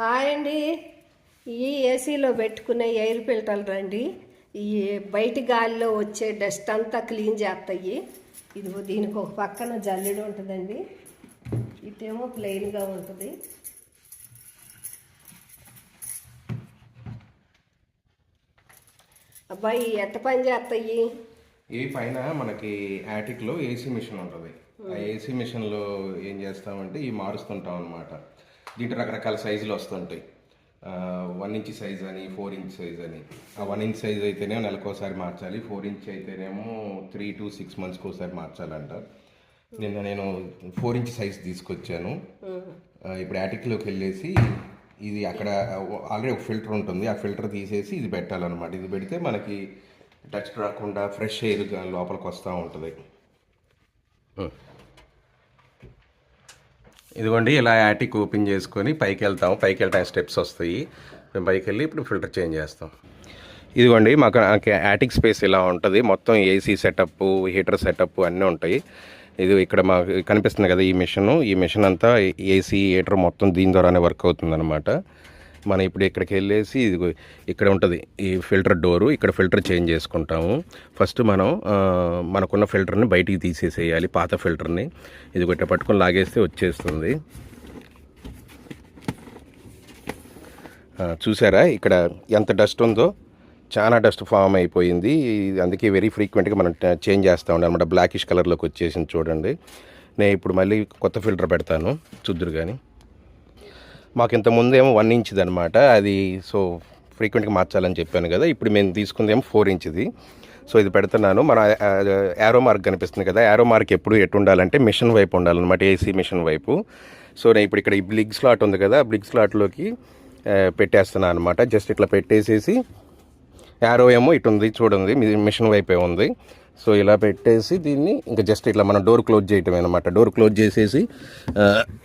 Hi అండి ఈ ఏసీలో పెట్టుకునే ఎయిర్ ఫిల్టర్లు అండి ఈ బయటి గాలిలో వచ్చే డస్ట్ అంతా క్లీన్ చేస్తాయి. ఇది దీనికి ఒక పక్కన జల్లెడ ఉంటుందండి. ఇటేమో ప్లెయిన్గా ఉంటుంది. అబ్బాయి ఎట్ట పని చేస్తాయి? ఇవి పైన మనకి యాటిక్లో ఏసీ మిషన్ ఉంటుంది. ఆ ఏసీ మిషన్లో ఏం చేస్తామంటే ఇవి మారుస్తుంటాం అనమాట దీంట్లో రకరకాల సైజులు వస్తుంటాయి. వన్ ఇంచ్ సైజ్ అని ఫోర్ ఇంచ్ సైజ్ అని. ఆ వన్ ఇంచ్ సైజ్ అయితేనేమో నెలకోసారి మార్చాలి. ఫోర్ ఇంచ్ అయితేనేమో త్రీ టు సిక్స్ మంత్స్కి ఒకసారి మార్చాలంట. నిన్న నేను ఫోర్ ఇంచ్ సైజ్ తీసుకొచ్చాను. ఇప్పుడు యాటిక్లోకి వెళ్ళేసి ఇది అక్కడ ఆల్రెడీ ఒక ఫిల్టర్ ఉంటుంది. ఆ ఫిల్టర్ తీసేసి ఇది పెట్టాలన్నమాట. ఇది పెడితే మనకి టచ్ రాకుండా ఫ్రెష్ ఎయిర్ లోపలికి వస్తూ ఉంటుంది. ఇదిగోండి ఇలా యాటిక్ ఓపెన్ చేసుకొని పైకి వెళ్తాం పైకి వెళ్ళడానికి స్టెప్స్ వస్తాయి. మేము పైకి వెళ్ళి ఇప్పుడు ఫిల్టర్ చేంజ్ చేస్తాం. ఇదిగోండి మాకు నాకు యాటిక్ స్పేస్ ఇలా ఉంటుంది. మొత్తం ఏసీ సెటప్ హీటర్ సెటప్ అన్నీ ఉంటాయి. ఇది ఇక్కడ మాకు కనిపిస్తుంది కదా ఈ మిషన్. ఈ మిషన్ అంతా ఏసీ హీటర్ మొత్తం దీని ద్వారానే వర్క్ అవుతుంది అనమాట మనం ఇప్పుడు ఇక్కడికి వెళ్ళేసి ఇది ఇక్కడ ఉంటుంది ఈ ఫిల్టర్ డోరు. ఇక్కడ ఫిల్టర్ చేంజ్ చేసుకుంటాము. ఫస్ట్ మనం మనకున్న ఫిల్టర్ని బయటికి తీసేసేయాలి పాత ఫిల్టర్ని. ఇది గట్ట పట్టుకొని లాగేస్తే వచ్చేస్తుంది. చూసారా ఇక్కడ ఎంత డస్ట్ ఉందో? చాలా డస్ట్ ఫామ్ అయిపోయింది. ఇది అందుకే వెరీ ఫ్రీక్వెంట్గా మనం చేంజ్ చేస్తూ ఉండాలి. అనమాట బ్లాకిష్ కలర్లోకి వచ్చేసింది చూడండి. నేను ఇప్పుడు మళ్ళీ కొత్త ఫిల్టర్ పెడతాను. చూద్దురు కానీ మాకు ఇంతకుముందు ఏమో వన్ ఇంచ్ది అనమాట అది సో ఫ్రీక్వెంట్గా మార్చాలని చెప్పాను కదా. ఇప్పుడు మేము తీసుకుంది ఏమో ఫోర్ ఇంచ్ది సో ఇది పెడుతున్నాను. మన యారో మార్క్ కనిపిస్తుంది కదా. యారో మార్క్ ఎప్పుడు ఎటు ఉండాలంటే మిషన్ వైపు ఉండాలన్నమాట. ఏసీ మిషన్ వైపు. సో నేను ఇప్పుడు ఇక్కడ ఈ బ్లిగ్ స్లాట్ ఉంది కదా. బ్లిగ్ స్లాట్లోకి పెట్టేస్తున్నాను అనమాట జస్ట్ ఇట్లా పెట్టేసేసి యారో ఏమో ఇటు ఉంది చూడండి మిషన్ వైపే ఉంది. సో ఇలా పెట్టేసి దీన్ని ఇంకా జస్ట్ ఇట్లా మనం డోర్ క్లోజ్ చేయటమే అనమాట డోర్ క్లోజ్ చేసేసి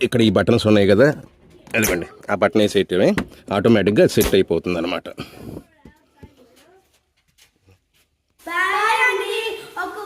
ఇక్కడ ఈ బటన్స్ ఉన్నాయి కదా. వెళ్ళకండి ఆ బటన్ వేసేయటమే ఆటోమేటిక్గా సెట్ అయిపోతుంది అనమాట ఒక